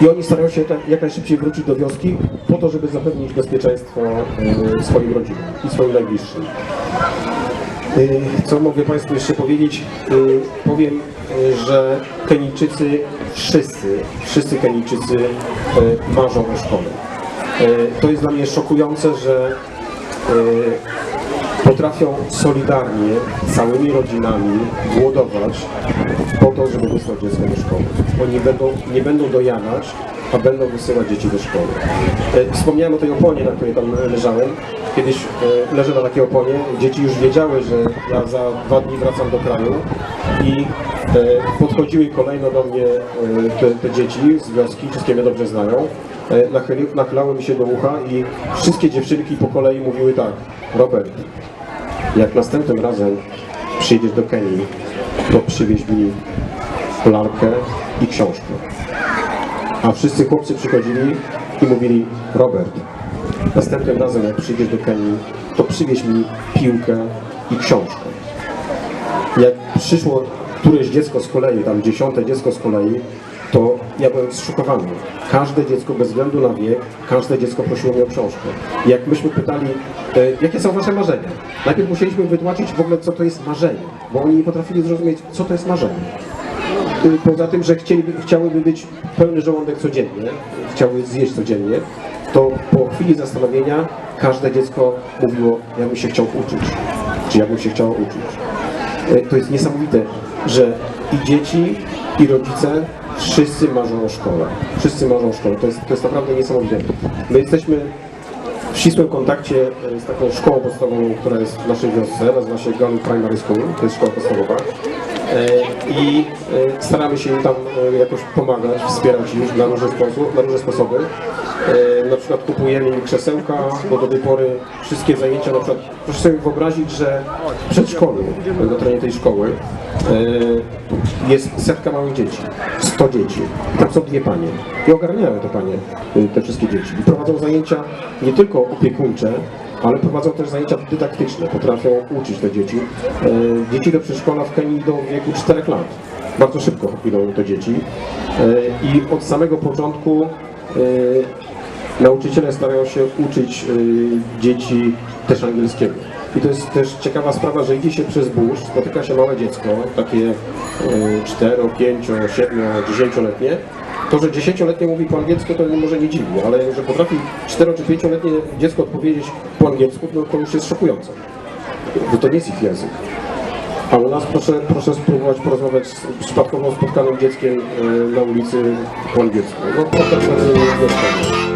i oni starają się jak najszybciej wrócić do wioski po to, żeby zapewnić bezpieczeństwo e, swoim rodzinom i swoim najbliższym. E, Co mogę Państwu jeszcze powiedzieć? E, Powiem, że Kenijczycy, wszyscy, wszyscy Kenijczycy marzą o szkole. To jest dla mnie szokujące, że potrafią solidarnie, całymi rodzinami głodować po to, żeby wysłać dziecko do szkoły. Oni będą, nie będą dojadać, a będą wysyłać dzieci do szkoły. E, Wspomniałem o tej oponie, na której tam leżałem. Kiedyś e, leżę na takiej oponie, dzieci już wiedziały, że ja za dwa dni wracam do kraju i e, podchodziły kolejno do mnie te, te dzieci z wioski, wszystkie mnie dobrze znają. Nachylały mi się do ucha i wszystkie dziewczynki po kolei mówiły tak, Robert, jak następnym razem przyjedziesz do Kenii, to przywieź mi lalkę i książkę. A wszyscy chłopcy przychodzili i mówili, Robert, następnym razem jak przyjdziesz do Kenii, to przywieź mi piłkę i książkę. Jak przyszło któreś dziecko z kolei, tam dziesiąte dziecko z kolei, to ja byłem zszokowany. Każde dziecko, bez względu na wiek, każde dziecko prosiło mnie o książkę. Jak myśmy pytali, e, jakie są wasze marzenia? Najpierw musieliśmy wytłumaczyć w ogóle, co to jest marzenie, bo oni nie potrafili zrozumieć, co to jest marzenie. Y, Poza tym, że chcieliby, chciałyby być pełny żołądek codziennie, chciały zjeść codziennie, to po chwili zastanowienia każde dziecko mówiło, ja bym się chciał uczyć, czy ja bym się chciało uczyć. E, To jest niesamowite, że i dzieci, i rodzice wszyscy marzą o szkole. Wszyscy marzą o szkole. To jest, to jest naprawdę niesamowite. My jesteśmy w ścisłym kontakcie e, z taką szkołą podstawową, która jest w naszej wiosce, nazywa się Galu Primary School, to jest szkoła podstawowa. E, I e, staramy się im tam jakoś pomagać, wspierać ich na różne, sposób, na różne sposoby. Na przykład kupujemy im krzesełka, bo do tej pory wszystkie zajęcia, na przykład proszę sobie wyobrazić, że w przedszkolu, na terenie tej szkoły e, jest setka małych dzieci, 100 dzieci. Tam są dwie panie. I ogarniają te panie, e, te wszystkie dzieci. I prowadzą zajęcia nie tylko opiekuńcze, ale prowadzą też zajęcia dydaktyczne, potrafią uczyć te dzieci. E, Dzieci do przedszkola w Kenii idą w wieku 4 lat. Bardzo szybko idą te dzieci. I od samego początku nauczyciele starają się uczyć dzieci też angielskiego. I to jest też ciekawa sprawa, że idzie się przez burz, spotyka się małe dziecko, takie y, 4, 5, 7, 10-letnie. To, że 10-letnie mówi po angielsku, to może nie dziwi, ale że potrafi 4 czy 5-letnie dziecko odpowiedzieć po angielsku, no to już jest szokujące. Bo to nie jest ich język. A u nas proszę, proszę spróbować porozmawiać z przypadkowo spotkanym dzieckiem y, na ulicy po angielsku. No, jest